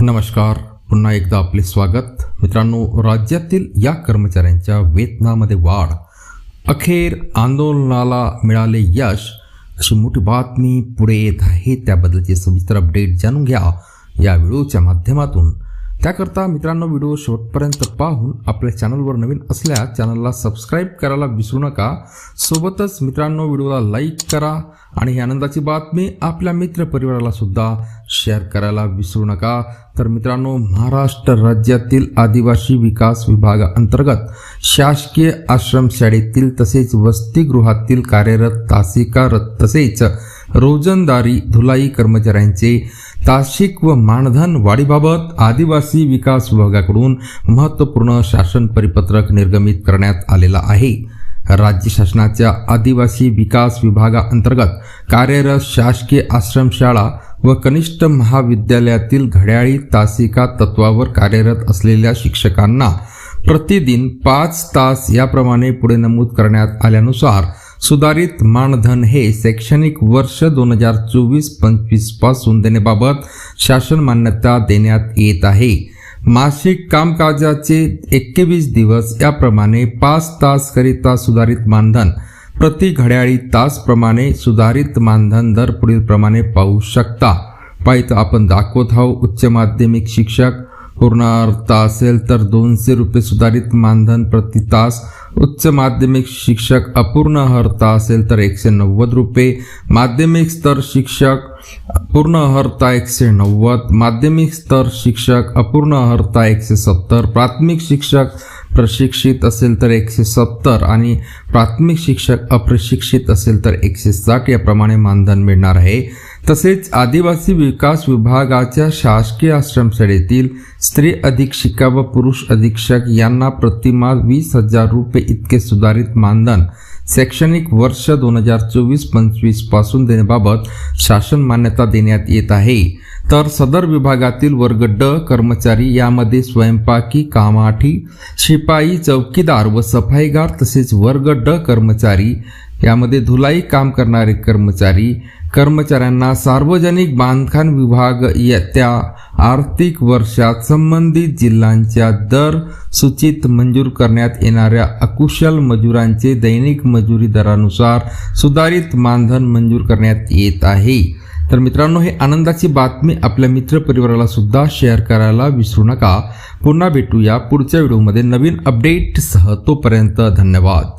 नमस्कार. पुन्हा एकदा आपले स्वागत. मित्रांनो राज्यातील या कर्मचाऱ्यांच्या वेतनामध्ये वाढ. अखेर आंदोलनाला मिळाले यश. अशी मोठी बातमी पुढे येत आहे. त्याबद्दलचे सविस्तर अपडेट जाणून घ्या. या व्हिडिओच्या माध्यमातून त्याकरता मित्रांनो व्हिडिओ शेवटपर्यंत पाहून आपल्या चॅनलवर नवीन असल्यास चॅनलला सबस्क्राईब करायला विसरू नका. सोबतच मित्रांनो व्हिडिओला लाईक करा आणि ही आनंदाची बातमी आपल्या मित्रपरिवाराला सुद्धा शेअर करायला विसरू नका. तर मित्रांनो महाराष्ट्र राज्यातील आदिवासी विकास विभागाअंतर्गत शासकीय आश्रमशाळेतील तसेच वसतिगृहातील कार्यरत तासिकारत तसेच रोजंदारी धुलाई कर्मचाऱ्यांचे तासिक व मानधन वाढीबाबत आदिवासी विकास विभागाकडून महत्त्वपूर्ण शासन परिपत्रक निर्गमित करण्यात आलेला आहे. राज्य शासनाच्या आदिवासी विकास विभागाअंतर्गत कार्यरत शासकीय आश्रमशाळा व कनिष्ठ महाविद्यालयातील घड्याळी तासिका तत्वावर कार्यरत असलेल्या शिक्षकांना प्रतिदिन पाच तास याप्रमाणे पुढे नमूद करण्यात आल्यानुसार सुधारित मानधन हे शैक्षणिक वर्ष दोन हजार चोवीस पंचवीसपासून देण्याबाबत शासन मान्यता देण्यात येत आहे. मासिक कामकाजाचे एक्केवीस दिवस याप्रमाणे पाच तासकरिता सुधारित मानधन. प्रति घड्याळी तासप्रमाणे सुधारित मानधन दर पुढीलप्रमाणे पाहू शकता. पाहिजे आपण दाखवत आहोत उच्च माध्यमिक शिक्षक पूर्ण अर्थ असेल तर दोनशे रुपये सुधारित मानधन प्रति तास उच्च माध्यमिक शिक्षक अपूर्ण अर्थ असेल तर एकशे नव्वद रुपये. माध्यमिक स्तर शिक्षक पूर्ण अर्थ एकशे नव्वद. माध्यमिक स्तर शिक्षक अपूर्ण अर्थ एकशे सत्तर. प्राथमिक शिक्षक प्रशिक्षित असेल तर एकशे सत्तर आणि प्राथमिक शिक्षक अप्रशिक्षित असेल तर एकशे साठ याप्रमाणे मानधन मिळणार आहे. तसेच आदिवासी विकास विभागाच्या शासकीय आश्रमशाळेतील स्त्री अधीक्षिका व पुरुष अधीक्षक यांना प्रतिमा वीस हजार रुपये इतके सुधारित मानधन शैक्षणिक वर्ष दोन हजार चोवीस पंचवीसपासून देण्याबाबत शासन मान्यता देण्यात येत आहे. तर सदर विभागातील वर्ग ड कर्मचारी यामध्ये स्वयंपाकी कामाठी शिपाई चौकीदार व सफाईगार तसेच वर्ग ड कर्मचारी यामध्ये धुलाई काम करणारे कर्मचारी कर्मचाऱ्यांना सार्वजनिक बांधकाम विभाग येत्या आर्थिक वर्षात संबंधित जिल्ह्यांच्या दर सूचित मंजूर करण्यात येणाऱ्या अकुशल मजुरांचे दैनिक मजुरी दरानुसार सुधारित मानधन मंजूर करण्यात येत आहे. तर मित्रांनो हे आनंदाची बातमी आपल्या मित्रपरिवाराला सुद्धा शेअर करायला विसरू नका. पुन्हा भेटूया पुढच्या व्हिडिओमध्ये नवीन अपडेटसह तोपर्यंत धन्यवाद.